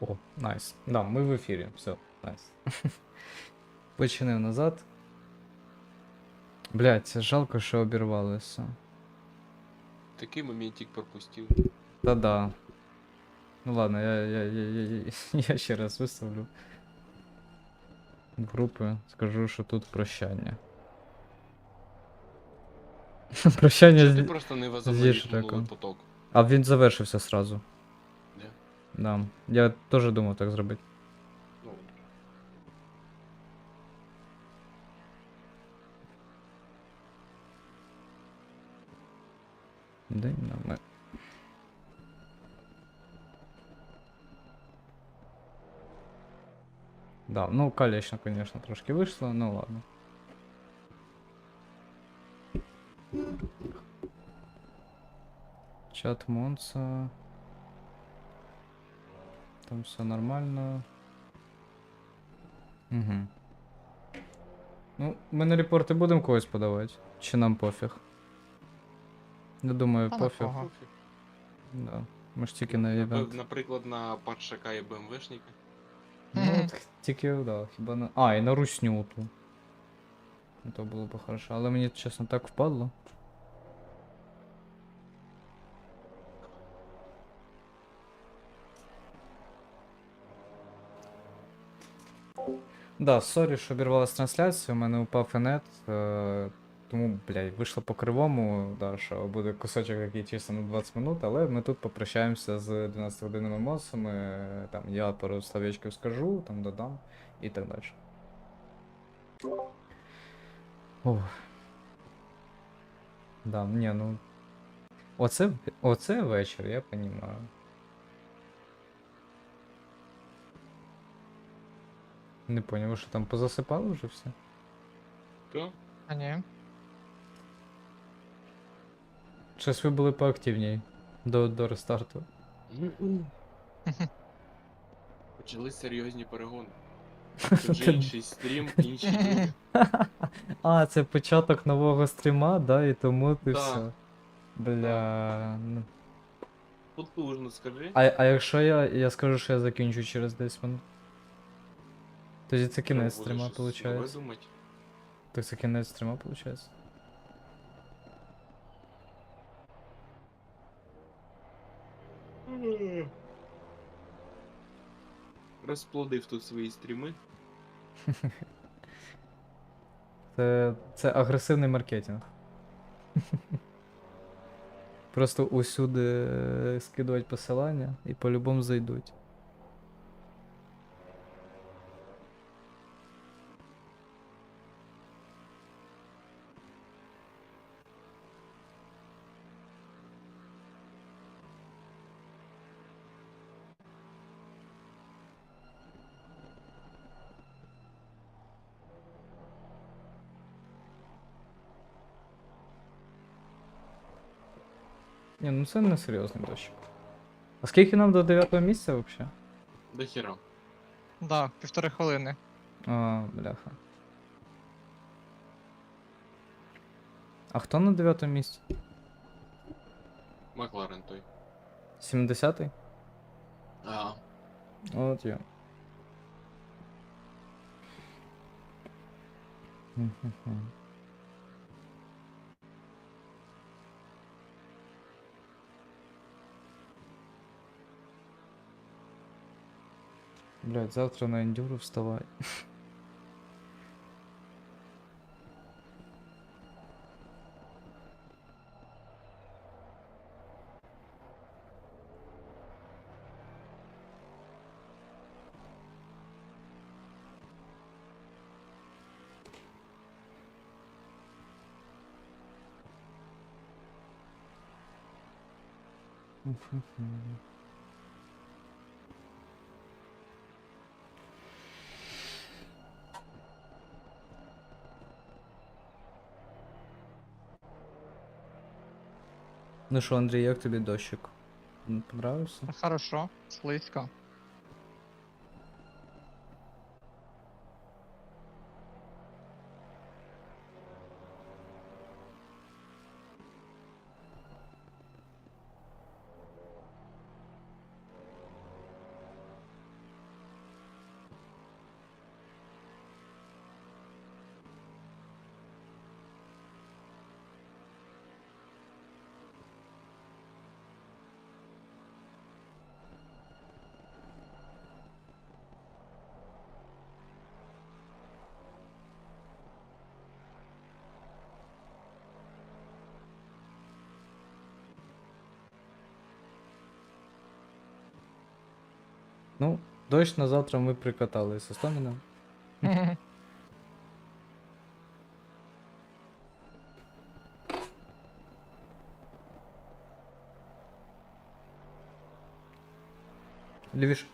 О, найс. Да, ми в ефірі. Все, найс. Починив назад. Блять, жалко, що обірвалося. Такий моментик пропустив. Та-да. Ну ладно, я, я, я, я, я, ще раз виставлю. Групи скажу, що тут прощання. прощання Чи з... просто не возобновив поток? А він завершився сразу. Да. Я теж думав так зробити. Ну, День на Да, ну конечно, конечно, трошки вийшло, ну ладно. Чат Монца. Там все нормально. Угу. Ну, ми на репорти будемо когось подавати? Чи нам пофіг? Я думаю, Та на пофіг. кого? Да. Ми ж тільки на івент. Наприклад, на Падшака і БМВшника. Ну, Мгм. от тільки, да, хіба на. А, і на русню ту. Ну, То було б хорошо. Але мені, чесно, так впадло. Да, сорі, що обірвалась трансляція, у мене упав інет, е, тому, блядь, вийшло по кривому, да, що буде кусочок який чисто на 20 минут, але ми тут попрощаємося з 12 годинними мосами, там я пару словечків скажу, там додам і так далі. Ох. Да, ні, ну. Оце, оце вечір, я понімаю. Не поняв, що там позасипали вже все? То? А ні. Щось ви були поактивній до, до рестарту. Почали серйозні перегони. Вже інший стрім, інші люди. А, це початок нового стріма, да, і тому ти Да. все. Бля. ну. Потужно, скажи. А, а якщо я, я скажу, що я закінчу через 10 минут? Тоді це кінець Що, стріма, будеш щось нове виходить. думати? Так це кінець стріма, виходить. Розплодив тут свої стріми. Це, це агресивний маркетинг. Просто усюди е, скидувати посилання і по-любому зайдуть. Це не серйозний дощик. А скільки нам до 9 місця взагалі? До хіра. Да, півтори хвилини. А, бляха. А хто на 9 місці? Макларен той. 70-й? А, От я. Мгм. Блять, завтра на ендюру вставай. Мгм. Ну що, Андрій, як тобі дощик? Понравився? Хорошо, слизько. Ну, дощ на завтра ми прикатали з Остоміном. Лівіш.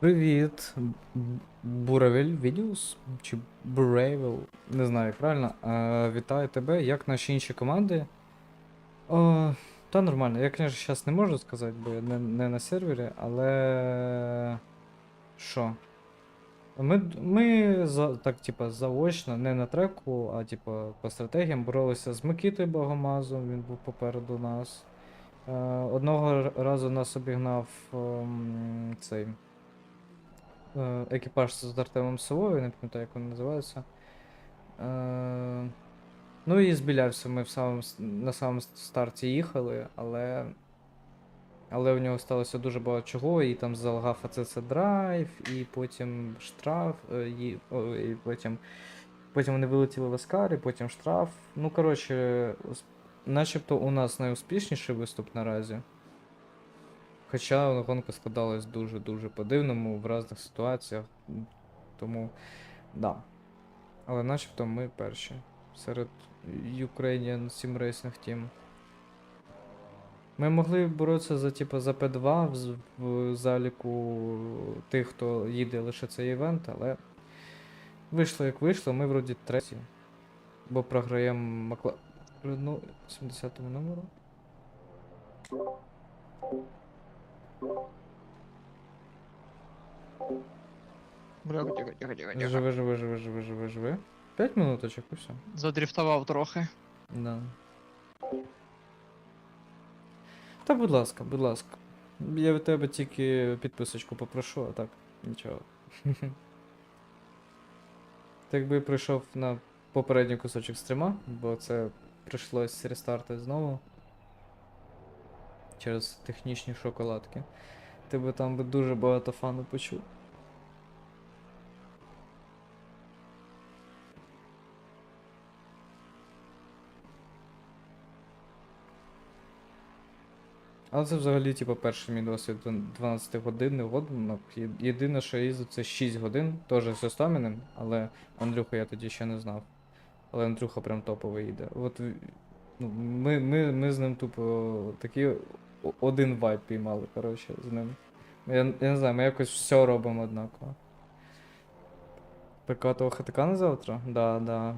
Привіт, Б- Буравель Відіус чи Буравел, не знаю правильно. Е, вітаю тебе, як наші інші команди. О, та нормально, я, звісно, зараз не можу сказати, бо я не, не на сервері, але. Що? Ми, ми за, так, типа, заочно, не на треку, а типа по стратегіям боролися з Микитою Богомазом, він був попереду нас. Е, одного разу нас обігнав ем, цей е, екіпаж з Артемом Совою, не пам'ятаю, як він називається. Е, ну і збілявся ми в самому, на самому старті їхали, але. Але у нього сталося дуже багато чого, і там залагав АЦЦ драйв, і потім штраф, е, і, і потім, потім вони вилетіли в Аскарі, потім штраф. Ну, коротше, начебто у нас найуспішніший виступ наразі. Хоча гонка складалась дуже-дуже по-дивному в різних ситуаціях. Тому, да. Але начебто ми перші серед Ukrainian Sim Racing Team. Ми могли боротися за типу, за П2 в, в заліку тих, хто їде лише цей івент, але вийшло як вийшло, ми вроді треті. Бо програємо Макла... Ну, 70 номеру. Бля, тихо, тихо, тихо, тихо. Живи, живи, живи, живи, живи, живи. 5 минуточок і все. Задрифтував трохи. Да. Та будь ласка, будь ласка. Я від тебе тільки підписочку попрошу, а так, нічого. Ти якби прийшов на попередній кусочок стріма, бо це прийшлось рестарти знову. Через технічні шоколадки. Ти би там би дуже багато фану почув. Але це взагалі, типу, перший мій досвід 12 годинний годинок. Єдине, що я їздив, це 6 годин, теж з Остаміним, але Андрюху я тоді ще не знав. Але Андрюха прям топовий їде. От ну, ми, ми, ми з ним тупо такий о- один вайб піймали, коротше, з ним. Я, я не знаю, ми якось все робимо однаково. Прикатого хатика на завтра? Да, да.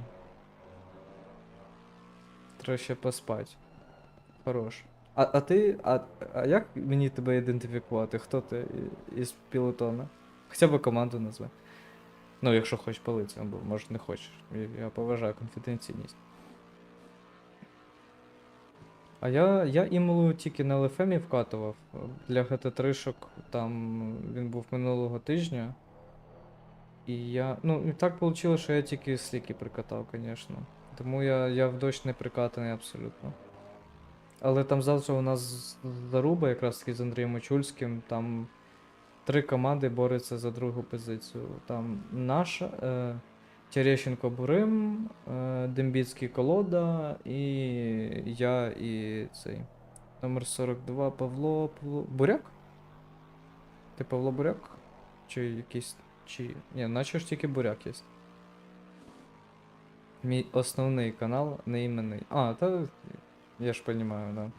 Треба ще поспать. Хорош. А, а ти. А, а як мені тебе ідентифікувати? Хто ти із пілотона? Хоча б команду назви. Ну, якщо хочеш палитися, або може не хочеш. Я, я поважаю конфіденційність. А я, я імелу тільки на LFM вкатував. Для GT3 там він був минулого тижня. І я. Ну, і так вийшло, що я тільки сліки прикатав, звісно. Тому я, я в дощ не прикатаний абсолютно. Але там завтра у нас заруба, якраз таки з Андрієм Очульським. Там три команди борються за другу позицію. Там наша, е, Терещенко Бурим, е, Дембіцький Колода і я і цей. Номер 42 Павло. Павло... Буряк? Ти Павло Буряк? Чи якийсь. Чи. Ні, наче ж тільки Буряк є. Мій основний канал, не іменний. А, та я ж розумію, да.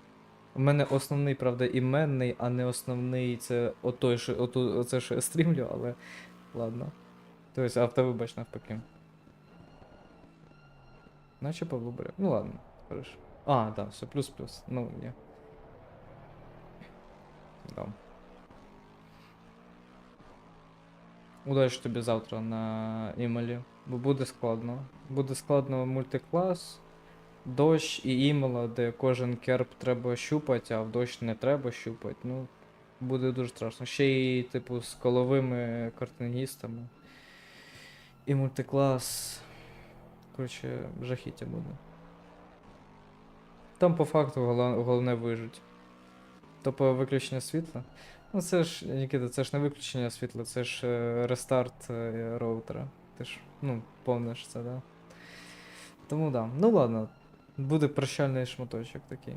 У мене основний, правда, іменний, а не основний це отой, що, ото, оце, що я стрімлю, але ладно. Тобто автовибач навпаки. Наче Павло Буряк. Ну ладно, хорошо. А, да, все, плюс-плюс. Ну, ні. Да. Удачі тобі завтра на імелі. Бо буде складно. Буде складно мультиклас, дощ і імела, де кожен керп треба щупати, а в дощ не треба щупати. Ну, Буде дуже страшно. Ще й, типу, з коловими картингістами. І мультиклас. Коротше, жахіття буде. Там по факту головне вижить. Тобто виключення світла. Ну це ж, Нікіта, це ж не виключення світла, це ж е, рестарт е, роутера. Ти ж, ну, помниш це, да? Тому да. Ну ладно, буде прощальний шматочок такий.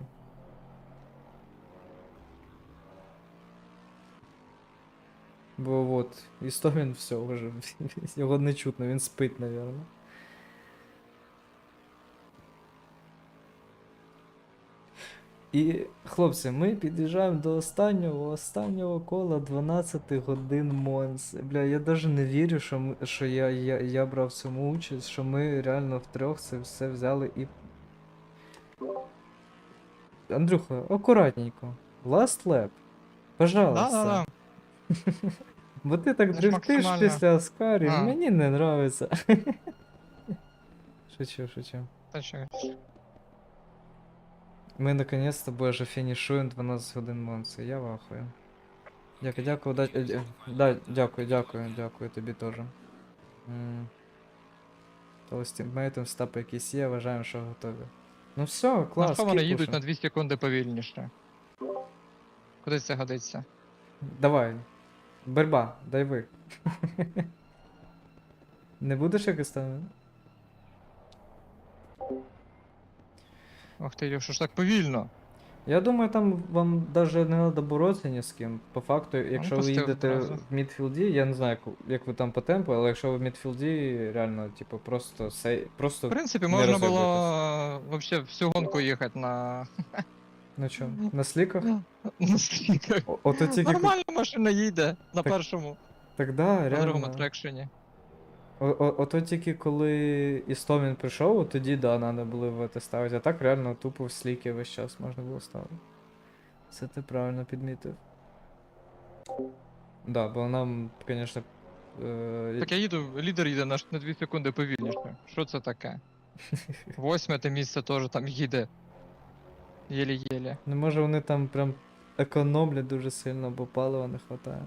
Бо от, Істомін все вже. Його не чутно, він спить, напевно. І, хлопці, ми під'їжджаємо до останнього, останнього кола 12 годин Монс. Бля, я навіть не вірю, що, ми, що я, я, я брав в цьому участь, що ми реально втрьох це все взяли і. Андрюха, акуратненько. Last lap. Пожалуйста. Да-да-да. Бо ти так дрифтиш після Аскарі, мені не нравиться. Шучу, шучу. Що? Ми наконец-то боже фінішуємо 12 годин Монси. Я вахую. Дякую, дякую, да, е, е, да, дякую, дякую, дякую тобі теж. То з тіммейтом стапи якісь є, вважаємо, що готові. Ну все, клас. На що вони їдуть на 2 секунди повільніше? Куди це годиться? Давай. Борьба, дай ви. Не будеш якось там? Ох ти, що ж так повільно? Я думаю, там вам даже не треба боротися ні з ким. По факту, якщо ви їдете одразу. в мідфілді, я не знаю, яку- як ви там по темпу, але якщо ви в мідфілді, реально, типу, просто сей... просто В принципі, не можна було вообще всю гонку їхати на, на чому? На сліках? на сліках. О- Ото тільки. Нормально машина їде на Так, першому, Так да, на другому трекшені. О- о- Ото тільки коли Істомін прийшов, от тоді да, треба було в це ставити. А так реально тупо в сліки весь час можна було ставити. Це ти правильно підмітив. Да, бо нам, звісно. Е... Так я їду, лідер їде на, ш- на 2 секунди повільніше. Що це таке? Восьме те місце теж там їде. Єлі-єлі. Ну може вони там прям економлять дуже сильно, бо палива не вистачає.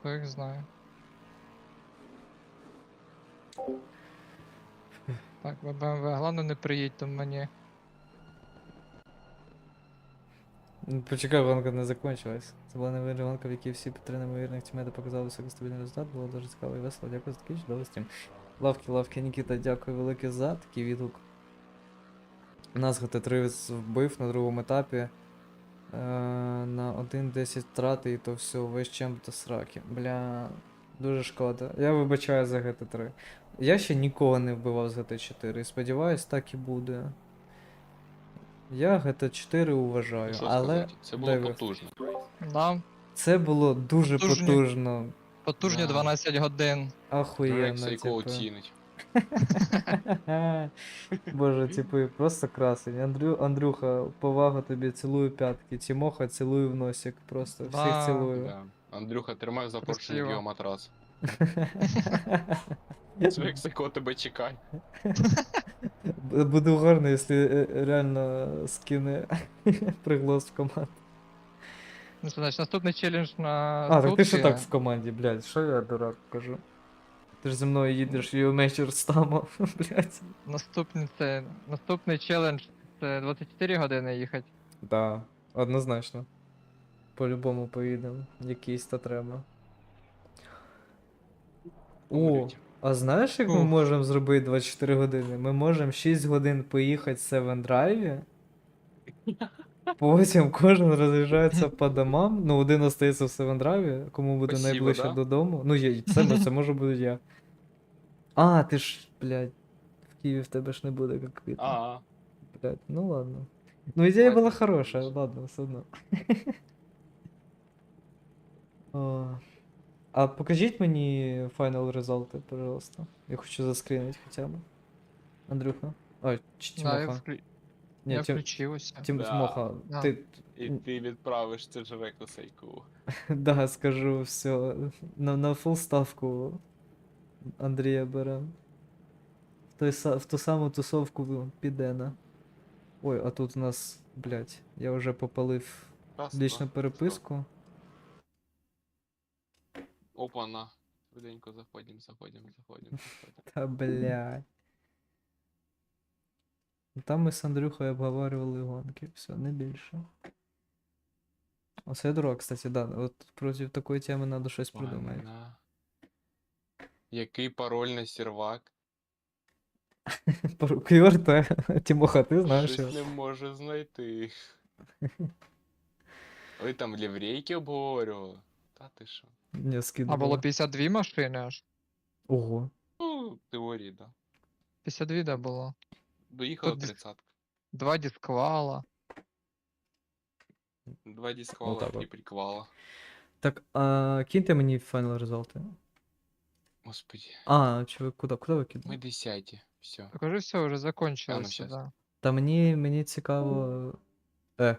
Хто їх знає. Так, БМВ, головне не приїдь до мені. Ну, Почекай, гонка не закончилась. Це була невірна гонка, в якій всі три неймовірних тімейти показали високостабільний результат. Було дуже цікаво і весело. Дякую за такий чудовий стрім. Лавки, лавки, Нікіта, дякую велике за такий відгук. Нас ГТ3 вбив на другому етапі. Е, на 1.10 втрати і то все, весь чемп до сраки. Бля, дуже шкода. Я вибачаю за GT3. Я ще нікого не вбивав з GT4 і сподіваюсь, так і буде. Я GT4 уважаю, Що але сказати? Це було дай ви. потужно. Да, це було дуже Потужні. потужно. потужні Да. 12 годин. Ахуєнно, Рекса якого типу. оцінить. Боже, типу, просто красень. Андрю, Андрюха, повага тобі, цілую п'ятки. Тімоха, цілую в носик. Просто всіх Да. цілую. Да. Андрюха, тримай за поршень Красиво. біоматрас. Рексико тебе чекай. Буде гарно, якщо е, реально скине приглас в команду. Ну, це значить, наступний челендж на А, так ти що сутки. так в команді, блядь, що я дурак кажу? Ти ж зі мною їдеш і вечір стамо, блядь. Наступний це. Наступний челендж це 24 години їхати. Да, однозначно. По-любому поїдемо. Якийсь то треба. О, а знаєш, як ми можемо зробити 24 години? Ми можемо 6 годин поїхати в Seven Drive. Потім кожен роз'їжджається по домам. Ну, один остається в Seven Drive, кому буде Спасибо, найближче да? додому. Ну, є, це, це може бути я. А, ти ж, блядь, в Києві в тебе ж не буде, як квітня. А, Блядь, ну ладно. Ну, идея Ладно. была хорошая, ладно, все одно. О. А покажіть мені файнал результати, пожалуйста. Я хочу заскрінити хоча б. Андрюха. Ой, чи Да, я, Тимоха. вклю... Ні, я Тим... включився. Тим... Да. Тимоха, Да. ти... і ти відправиш це ж рекусейку. Да, скажу все. На, на фул ставку Андрія берем. В, той, са- в ту саму тусовку піде на. Ой, а тут у нас, блядь, я вже попалив лічну переписку. Опа, на. Швиденько заходимо, заходимо, заходимо, заходимо. Та блядь. Ну, Там ми з Андрюхою обговорювали гонки, все, не більше. Оце я кстати, да. От проти такої теми треба щось придумати. Який пароль на сервак? QRT. Тимоха, ти знаєш Щось його? не можу знайти. Ви там ліврейки обговорювали? Та ти що? Не А скидувала. було 52 машини аж. Ого. Ну, в теорії, да. 52 да було. Доїхала Тут тридцатка. Два дисквала. Два дисквала, Отак три от. приквала. Так, а киньте мені файнал результати. Господи. А, чи ви куди? Куди ви Ми кидали? десяті. Все. Так уже все, уже закончилось. щас. да. Та мені, мені цікаво. Е.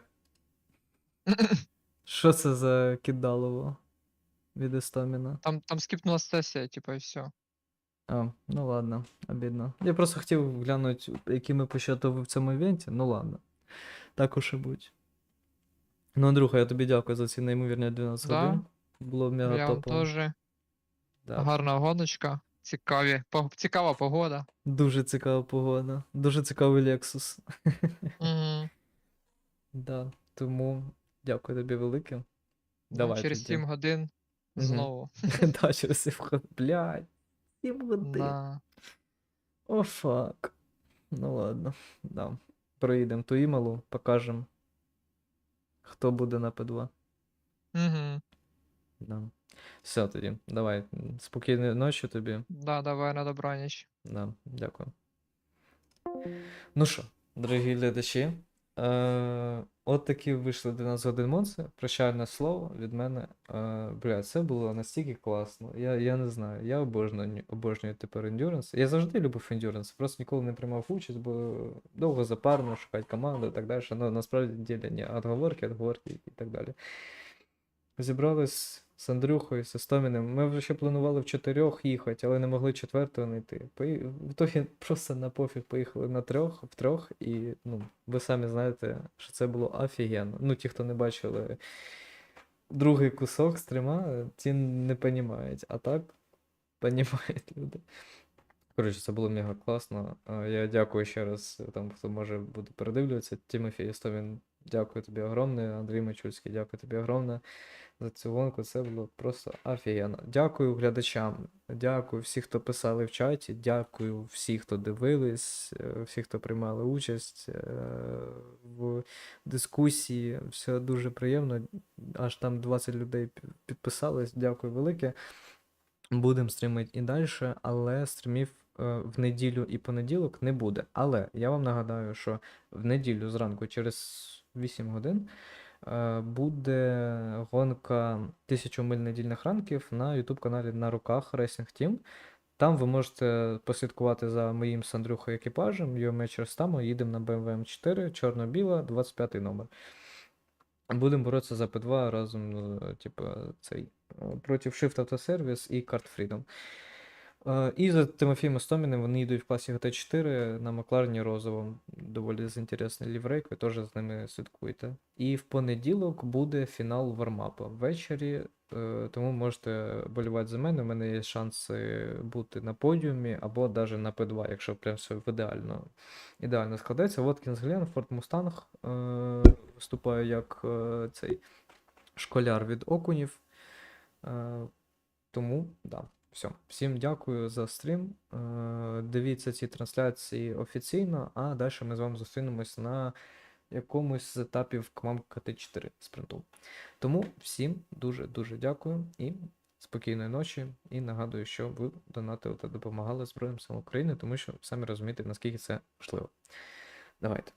Що це за кидалово від Істоміна? Там, там скипнула сесія, типа, і все. А, ну ладно, обідно. Я просто хотів глянути, які ми по счету в цьому івенті. Ну ладно. Так уж і будь. Ну, Андрюха, я тобі дякую за ці неймовірні 12 Да. годин. Було мега Я вам топово. теж. Да. Гарна гоночка. Цікаві. по- Цікава погода. Дуже цікава погода. Дуже цікавий Lexus. Мгм. Да. Тому дякую тобі велике. Ну, Давай. Через тоді. 7 годин Мгм. знову. да, через 7 годин. Блядь. 7 годин. Да. О, фак. Ну ладно, да. Проїдемо ту імалу, покажемо, хто буде на П2. Угу. Да. Все тоді, давай. м, Спокійної ночі тобі. Да, давай на добраніч. Да, дякую. Ну що, дорогі глядачі, е, от такі вийшли до нас один монстр. Прощальне слово від мене. Е, бля, це було настільки класно. Я, я не знаю, я обожнюю, обожнюю тепер ендюранс. Я завжди любив ендюранс, просто ніколи не приймав участь, бо довго запарно шукати команду і так далі. Ну, насправді ділі ні, отговорки, отговорки і так далі. Зібрались з Андрюхою, з Істоміним. Ми ще планували в чотирьох їхати, але не могли четвертого знайти. В итогі просто на пофіг поїхали на трьох, в трьох, і ну, ви самі знаєте, що це було офігенно. Ну, ті, хто не бачили другий кусок стріма, ті не понімають. А так понімають люди. Коротше, це було мега класно. Я дякую ще раз там, хто може буде передивлюватися. Тимофій Істомін, дякую тобі огромне. Андрій Мачульський, дякую тобі огромне за цю гонку. Це було просто офігенно. Дякую глядачам, дякую всім, хто писали в чаті, дякую всім, хто дивились, е, всі, хто приймали участь е, в дискусії. Все дуже приємно. Аж там 20 людей підписались. Дякую велике. Будемо стрімити і далі, але стрімів е, в неділю і понеділок не буде. Але я вам нагадаю, що в неділю зранку через 8 годин буде гонка 1000 миль недільних ранків на YouTube каналі на руках Racing Team. Там ви можете послідкувати за моїм з Андрюхою екіпажем. UMH Черстамо, їдемо на BMW M4, чорно-біла, 25 номер. Будемо боротися за P2 разом, ну, типу, цей, е, проти Shift Auto і Card Freedom. Е, І за Тимофієм Істоміним вони йдуть в класі GT4 на Макларені розовому. Доволі інтересний ліврейк, ви теж з ними слідкуйте. І в понеділок буде фінал вармапа ввечері, е, тому можете болювати за мене. У мене є шанси бути на подіумі або навіть на P2, якщо прям все ідеально, ідеально складеться. Воткінс Глен, Форт Мустанг е, виступає як цей школяр від окунів. Тому, да. Все. Всім дякую за стрім. Е, Дивіться ці трансляції офіційно, а далі ми з вами зустрінемось на якомусь з етапів КМАМ КТ4 спринту. Тому всім дуже-дуже дякую і спокійної ночі. І нагадую, що ви донатили та допомагали Збройним силам України, тому що самі розумієте, наскільки це важливо. Давайте.